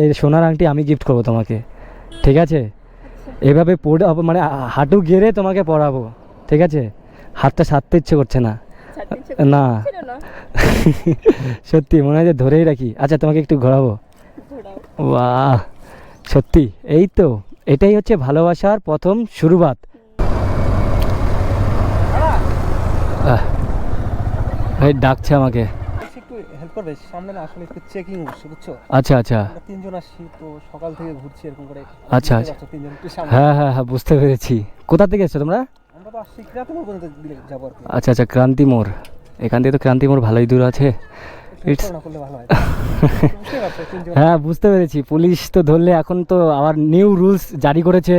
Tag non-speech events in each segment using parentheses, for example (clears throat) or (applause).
এই সোনার আংটি আমি গিফট করব তোমাকে। ঠিক আছে? এভাবে পড়ে মানে হাঁটু গেড়ে তোমাকে পরাবো ঠিক আছে? হাতটা সারতে ইচ্ছে করছে না। না। সত্যি মনে হয় যে ধরেই রাখি। আচ্ছা তোমাকে একটু ঘোরাবো। বাহ! সত্যি এই তো। এটাই হচ্ছে ভালোবাসার প্রথম শুরুবাত। ডাকছে আমাকে। করবে সামনে না আসলে একটু চেকিং হচ্ছে বুঝছ? আচ্ছা আচ্ছা। তিনজন আসছি তো সকাল থেকে ঘুরছি এরকম করে। আচ্ছা, আচ্ছা। তিনজন একটু সামনে। হ্যাঁ হ্যাঁ হ্যাঁ বুঝতে পেরেছি। কোথা থেকে এসছো তোমরা? আমরা তো আসছি পর্যন্ত যাব আর আচ্ছা আচ্ছা ক্রান্তি মোড়। এখান থেকে তো ক্রান্তি মোড় ভালোই দূর আছে। হয়। বুঝতে পারছ পুলিশ তো ধরলে এখন তো আবার নিউ রুলস জারি করেছে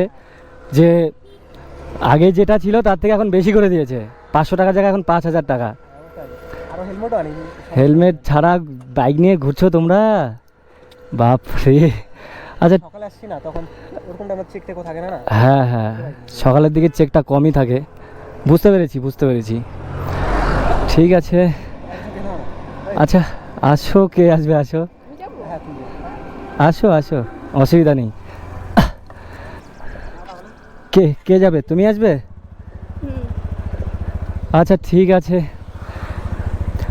যে আগে যেটা ছিল তার থেকে এখন বেশি করে দিয়েছে। পাঁচশো টাকার জায়গায় এখন পাঁচ হাজার টাকা। হেলমেট ছাড়া বাইক নিয়ে ঘুরছো তোমরা? বাপ রে আচ্ছা সকালে আসছি না তখন ওরকম টাইমে চেক টেকও থাকে না না? হ্যাঁ হ্যাঁ। সকালের দিকে চেকটা কমই থাকে। বুঝতে পেরেছি বুঝতে পেরেছি। ঠিক আছে। আচ্ছা আসো কে আসবে আসো? আসো আসো। অসুবিধা নেই। কে কে যাবে? তুমি আসবে? আচ্ছা ঠিক আছে।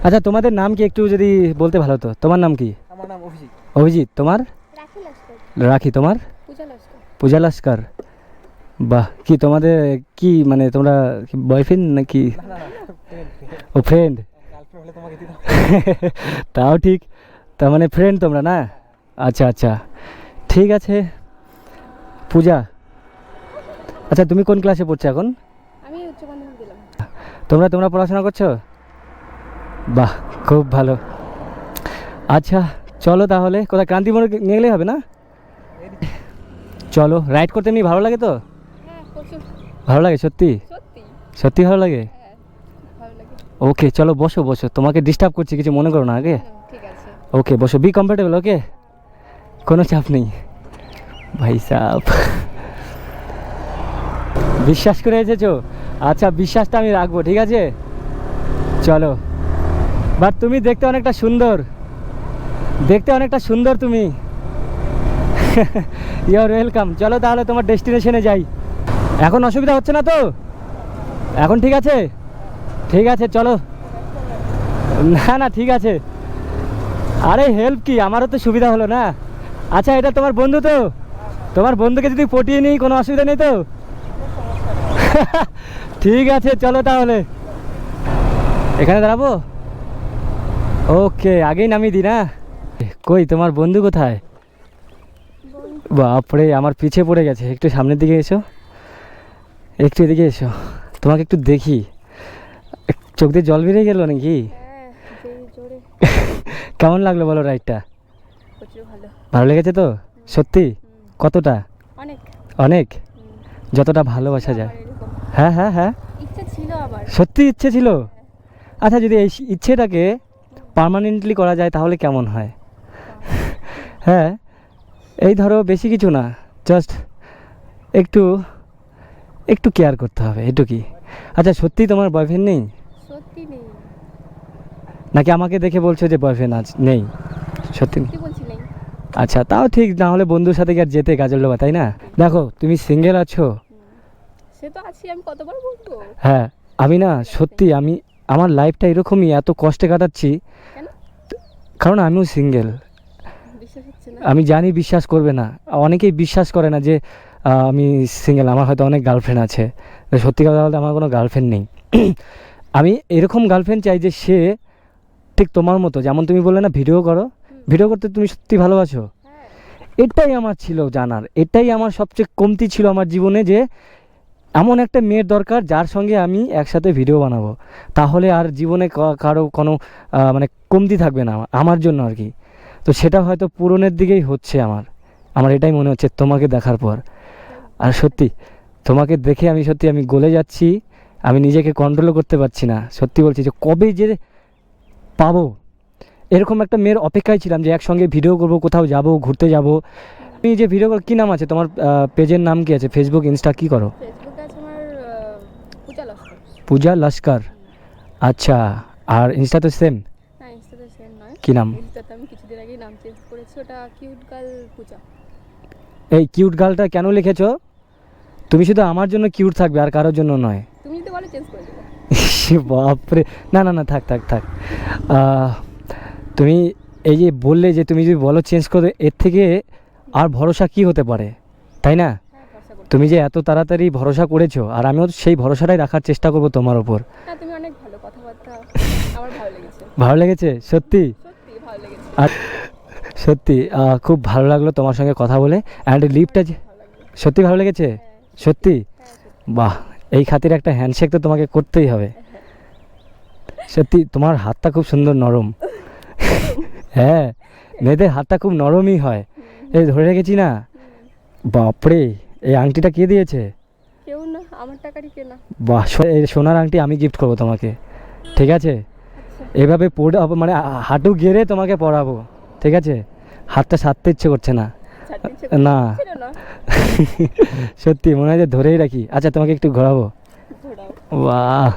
আচ্ছা তোমাদের নাম কি একটু যদি বলতে ভালো হতো? তোমার নাম কি? আমার নাম অভিজিৎ। অভিজিৎ তোমার? রাখি তোমার? পূজা লস্কর। বাহ কি তোমাদের কি মানে তোমরা বয়ফ্রেন্ড নাকি? ও ফ্রেন্ড (laughs) তাও ঠিক। তার মানে ফ্রেন্ড তোমরা না? আচ্ছা আচ্ছা। ঠিক আছে। পূজা আচ্ছা তুমি কোন ক্লাসে পড়ছো এখন? আমি উচ্চ মাধ্যমিক দিলাম। তোমরা তোমরা পড়াশোনা করছ? বাহ খুব ভালো। আচ্ছা চলো তাহলে কোথায় ক্রান্তি মোড়ে নিয়ে গেলেই হবে না? চলো রাইড করতে এমনি ভালো লাগে তো? হ্যাঁ ভালো লাগে সত্যি? সত্যি। সত্যি ভালো লাগে? হ্যাঁ ভালো লাগে। ওকে চলো বসো বসো। তোমাকে ডিস্টার্ব করছি কিছু মনে করো না আগে ওকে বসো বি কমফর্টেবল ওকে কোনো চাপ নেই। ভাই সাহ বিশ্বাস করে এসেছ? আচ্ছা বিশ্বাসটা আমি রাখব ঠিক আছে? চলো। বাট তুমি দেখতে অনেকটা সুন্দর। দেখতে অনেকটা সুন্দর তুমি। (laughs) ইউর ওয়েলকাম চলো তাহলে তোমার ডেস্টিনেশনে যাই। এখন অসুবিধা হচ্ছে না তো? এখন ঠিক আছে? ঠিক আছে, চলো। না না, ঠিক আছে। আরে হেল্প কি? আমারও তো সুবিধা হলো না। আচ্ছা এটা তোমার বন্ধু তো? তোমার বন্ধুকে যদি পটিয়ে নিই, কোনো অসুবিধা নেই তো? (laughs) ঠিক আছে, চলো তাহলে। এখানে দাঁড়াবো? ওকে আগেই নামিয়ে দিই না? কই তোমার বন্ধু কোথায়? বাপরে আমার পিছে পড়ে গেছে। একটু সামনের দিকে এসো। একটু এদিকে এসো। তোমাকে একটু দেখি। চোখ দিয়ে জল বেরিয়ে গেল নাকি? কেমন লাগল বলো রাইডটা ভালো। লেগেছে তো? সত্যি? কতটা? অনেক। যতটা ভালোবাসা যায়। হ্যাঁ হ্যাঁ হ্যাঁ। সত্যি ইচ্ছে ছিল? আচ্ছা যদি এই ইচ্ছেটাকে পার্মানেন্টলি করা যায় তাহলে কেমন হয়? হ্যাঁ এই ধরো বেশি কিছু না জাস্ট একটু একটু কেয়ার করতে হবে এটুকুই আচ্ছা সত্যি তোমার বয়ফ্রেন্ড নেই? সত্যি নেই। নাকি আমাকে দেখে বলছো যে বয়ফ্রেন্ড আজ নেই? সত্যি আচ্ছা তাও ঠিক না হলে বন্ধুর সাথে কি আর যেতে গাজল ডোবা তাই না? দেখো তুমি সিঙ্গেল আছো। সে তো আছি আমি কতবার বলব? হ্যাঁ আমি না সত্যি আমি আমার লাইফটা এরকমই এত কষ্টে কাটাচ্ছি। কারণ আমিও সিঙ্গেল আমি জানি বিশ্বাস করবে না। অনেকেই বিশ্বাস করে না যে আমি সিঙ্গেল আমার হয়তো অনেক গার্লফ্রেন্ড আছে। সত্যি কথা বলতে আমার কোনো গার্লফ্রেন্ড নেই। (clears throat) আমি এরকম গার্লফ্রেন্ড চাই যে সে ঠিক তোমার মতো যেমন তুমি বললে না ভিডিও করো। ভিডিও করতে তুমি সত্যি ভালোবাসো। হ্যাঁ। এটাই আমার ছিল জানার। এটাই আমার সবচেয়ে কমতি ছিল আমার জীবনে যে এমন একটা মেয়ের দরকার যার সঙ্গে আমি একসাথে ভিডিও বানাবো। তাহলে আর জীবনে কারও কোনো মানে কমতি থাকবে না আমার- জন্য আর কি। তো সেটা হয়তো পূরণের দিকেই হচ্ছে আমার। আমার এটাই মনে হচ্ছে তোমাকে দেখার পর। আর সত্যি, তোমাকে দেখে আমি সত্যি আমি গলে যাচ্ছি। আমি নিজেকে কন্ট্রোলও করতে পারছি না। সত্যি বলছি যে কবে যে পাবো। এরকম একটা মেয়ের অপেক্ষায় ছিলাম যে একসঙ্গে ভিডিও করব, কোথাও যাব, ঘুরতে যাব। তুমি যে ভিডিও কর, কী নাম আছে? তোমার পেজের নাম কি আছে? ফেসবুক ইনস্টা কী করো ফেসবুকে আছে আমার আহ, পূজা লস্কর পূজা লস্কর। আচ্ছা আর ইনস্টা তো সেম ইনস্টাতে কি নাম? আমি কিছুদিন আগেই নাম চেঞ্জ করেছি ওটা কিউট গার্ল পূজা। এই কিউট গার্লটা কেন লিখেছো? তুমি শুধু আমার জন্য কিউট থাকবে আর কারোর জন্য নয়। তুমি যদি বলো চেঞ্জ করে দেবো। বাপরে। না না না থাক থাক থাক। তুমি এই যে বললে যে তুমি যদি বলো চেঞ্জ করে এর থেকে আর ভরসা কি হতে পারে? তাই না? হ্যাঁ তুমি যে এত তাড়াতাড়ি ভরসা করেছ আর আমিও সেই ভরসাটাই রাখার চেষ্টা করব তোমার ওপর হ্যাঁ তুমি অনেক ভালো কথাবার্তা (laughs) আমার ভালো লেগেছে। ভালো লেগেছে? সত্যি? সত্যি ভালো লেগেছে। আর সত্যি খুব ভালো লাগল তোমার সঙ্গে কথা বলে। অ্যান্ড লিপটা যে সত্যি ভালো লেগেছে? সত্যি। হ্যাঁ বাহ এই খাতির একটা হ্যান্ডশেক তো তোমাকে করতেই হবে। সত্যি তোমার হাতটা খুব সুন্দর নরম। (laughs) হ্যাঁ মেয়েদের হাতটা খুব নরমই হয়। এই ধরে রেখেছি না? বাপরে! এই আংটিটা কে দিয়েছে? কেউ না আমার টাকারই কেনা। বাহ এই সোনার আংটি আমি গিফট করব তোমাকে ঠিক আছে? আচ্ছা। এভাবে পড়ে মানে হাঁটু গেড়ে তোমাকে পড়াবো ঠিক আছে? হাতটা সারতে ইচ্ছে করছে না। না। (laughs) সত্যি মনে হয় যে ধরেই রাখি। আচ্ছা তোমাকে একটু ঘোরাবো। বাহ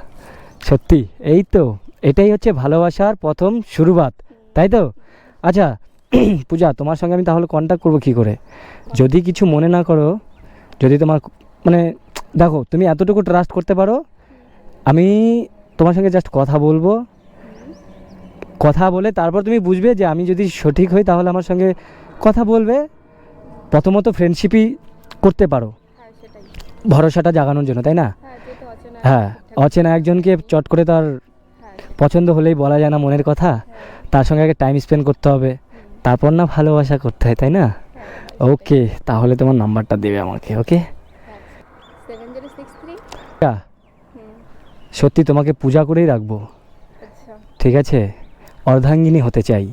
সত্যি এই তো এটাই হচ্ছে ভালোবাসার প্রথম শুরুবাত তাই তো? আচ্ছা (clears throat) পূজা তোমার সঙ্গে আমি তাহলে কন্ট্যাক্ট করব কী করে? যদি কিছু মনে না করো যদি তোমার মানে দেখো তুমি এতটুকু ট্রাস্ট করতে পারো আমি তোমার সঙ্গে জাস্ট কথা বলব। কথা বলে তারপর তুমি বুঝবে যে আমি যদি সঠিক হই তাহলে আমার সঙ্গে কথা বলবে। প্রথমত ফ্রেন্ডশিপই করতে পারো। হ্যাঁ ভরসাটা জাগানোর জন্য তাই না? হ্যাঁ অচেনা হ্যাঁ অচেনা একজনকে চট করে তার হ্যাঁ পছন্দ হলেই বলা যায় না মনের কথা। তার সঙ্গে আগে টাইম স্পেন্ড করতে হবে। তারপর না ভালোবাসা করতে হয় তাই না? ওকে তাহলে তোমার নাম্বারটা দেবে আমাকে ওকে সত্যি তোমাকে পূজা করেই রাখব। আচ্ছা। ঠিক আছে? অর্ধাঙ্গিনী হতে চাই।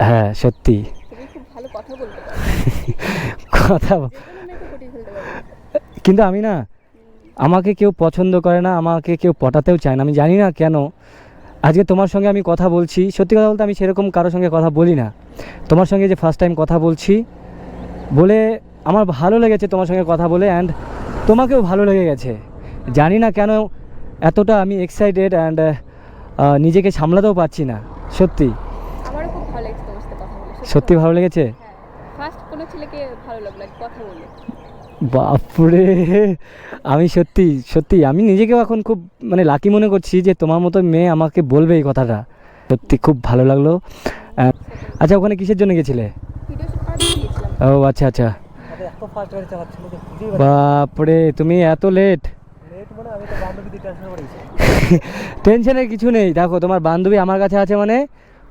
হ্যাঁ সত্যি। কথা (laughs) কিন্তু আমি না আমাকে কেউ পছন্দ করে না আমাকে কেউ পটাতেও চায় না। আমি জানি না কেন আজকে তোমার সঙ্গে আমি কথা বলছি। সত্যি কথা বলতে আমি সেরকম কারোর সঙ্গে কথা বলি না। তোমার সঙ্গে যে ফার্স্ট টাইম কথা বলছি বলে আমার ভালো লেগেছে তোমার সঙ্গে কথা বলে অ্যান্ড তোমাকেও ভালো লেগে গেছে। জানি না কেন এতটা আমি এক্সাইটেড অ্যান্ড নিজেকে সামলাতেও পারছি না সত্যি। সত্যি ভালো লেগেছে? ফার্স্ট কোনো ছেলেকে ভালো লাগল কথা বলে বাপরে। আমি সত্যি সত্যি, আমি নিজেকেও এখন খুব মানে লাকি মনে করছি যে তোমার মতো মেয়ে আমাকে বলবে এই কথাটা। সত্যি খুব ভালো লাগল। আচ্ছা ওখানে কিসের জন্য গেছিলে? ও আচ্ছা আচ্ছা। বাপরে, তুমি এত লেট টেনশনের (laughs) কিছু নেই। দেখো, তোমার বান্ধবী আমার কাছে আছে মানে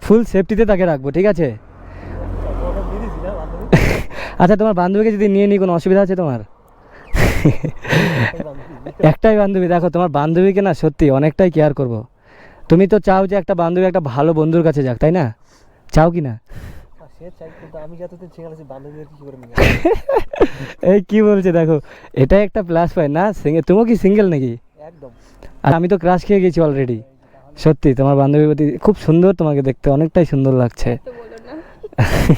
ফুল সেফটিতে তাকে রাখব, ঠিক আছে ওটা দিয়ে দিয়েছি না বান্ধবী আচ্ছা তোমার বান্ধবীকে যদি নিয়ে নিই কোনো অসুবিধা আছে তোমার? একটাই বান্ধবী দেখো তোমার বান্ধবীকে না সত্যি অনেকটাই কেয়ার করব। তুমি তো চাও যে একটা বান্ধবী একটা ভালো বন্ধুর কাছে যাক তাই না? চাও কি না? এই কি বলছে দেখো এটাই একটা প্লাস পয়েন্ট না? সিঙ্গেল তুমিও কি সিঙ্গেল নাকি? একদম। আর আমি তো ক্রাশ খেয়ে গেছি অলরেডি সত্যি তোমার বান্ধবীর প্রতি খুব সুন্দর তোমাকে দেখতে অনেকটাই সুন্দর লাগছে। তো বলো না। (laughs)